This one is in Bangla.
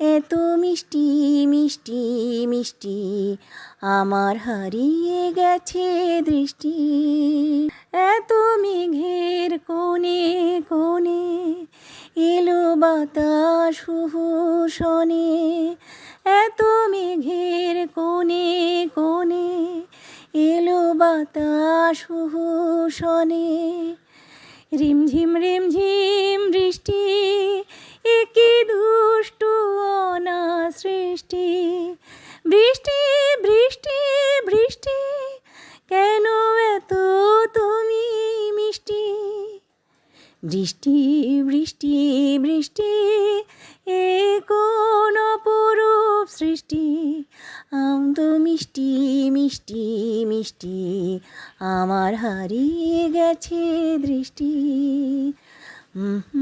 এত মিষ্টি মিষ্টি মিষ্টি, আমার হারিয়ে গেছে দৃষ্টি। এত মেঘের কোণে কোণে এলো বাতাস হুহুসনে এত মেঘের কোণে কোণে এলো বাতাস হুহুসনে রিমঝিম রিমঝিম সৃষ্টি বৃষ্টি বৃষ্টি বৃষ্টি, কেন এত তুমি মিষ্টি? বৃষ্টি বৃষ্টি বৃষ্টি, এ কোন অপরূপ সৃষ্টি? আম তো মিষ্টি মিষ্টি মিষ্টি, আমার হারিয়ে গেছে দৃষ্টি। হুম